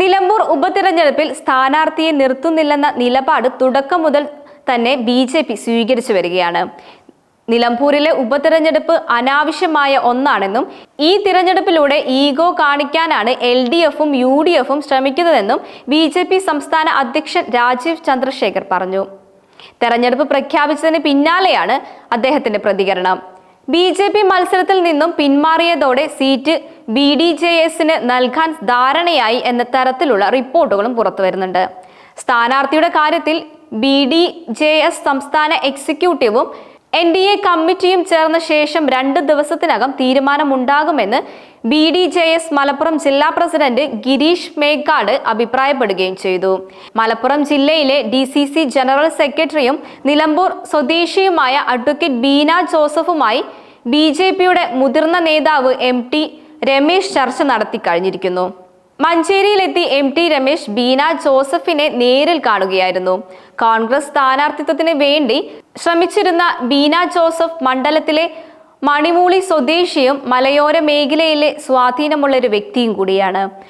നിലമ്പൂർ ഉപതിരഞ്ഞെടുപ്പിൽ സ്ഥാനാർത്ഥിയെ നിർത്തുന്നില്ലെന്ന നിലപാട് തുടക്കം മുതൽ തന്നെ ബി ജെ പി സ്വീകരിച്ചു വരികയാണ്. നിലമ്പൂരിലെ ഉപതിരഞ്ഞെടുപ്പ് അനാവശ്യമായ ഒന്നാണെന്നും ഈ തിരഞ്ഞെടുപ്പിലൂടെ ഈഗോ കാണിക്കാനാണ് എൽ ഡി എഫും യു ഡി എഫും ശ്രമിക്കുന്നതെന്നും ബി ജെ പി സംസ്ഥാന അധ്യക്ഷൻ രാജീവ് ചന്ദ്രശേഖർ പറഞ്ഞു. തെരഞ്ഞെടുപ്പ് പ്രഖ്യാപിച്ചതിന് പിന്നാലെയാണ് അദ്ദേഹത്തിന്റെ പ്രതികരണം. ബി മത്സരത്തിൽ നിന്നും പിന്മാറിയതോടെ സീറ്റ് ബി ഡി ജെ എസിന് നൽകാൻ ധാരണയായി എന്ന തരത്തിലുള്ള റിപ്പോർട്ടുകളും പുറത്തുവരുന്നുണ്ട് സ്ഥാനാർത്ഥിയുടെ കാര്യത്തിൽ ബി ഡി ജെ എസ് സംസ്ഥാന എക്സിക്യൂട്ടീവും എൻ ഡി എ കമ്മിറ്റിയും ചേർന്ന ശേഷം രണ്ട് ദിവസത്തിനകം തീരുമാനമുണ്ടാകുമെന്ന് B D J S Malappuram ജില്ലാ പ്രസിഡന്റ് ഗിരീഷ് മേഘാട് അഭിപ്രായപ്പെടുകയും ചെയ്തു. മലപ്പുറം ജില്ലയിലെ ഡി സി സി ജനറൽ സെക്രട്ടറിയും നിലമ്പൂർ സ്വദേശിയുമായ അഡ്വക്കേറ്റ് ബീന ജോസഫുമായി ബി ജെ പിയുടെ മുതിർന്ന നേതാവ് എം ടി രമേശ് ചർച്ച നടത്തി കഴിഞ്ഞിരിക്കുന്നു. മഞ്ചേരിയിലെത്തി എം ടി രമേശ് ബീന ജോസഫിനെ നേരിൽ കാണുകയായിരുന്നു. കോൺഗ്രസ് സ്ഥാനാർത്ഥിത്വത്തിന് വേണ്ടി ശ്രമിച്ചിരുന്ന ബീന ജോസഫ് മണ്ഡലത്തിലെ മണിമൂളി സ്വദേശിയും മലയോര മേഖലയിലെ സ്വാധീനമുള്ള ഒരു വ്യക്തിയും കൂടിയാണ്.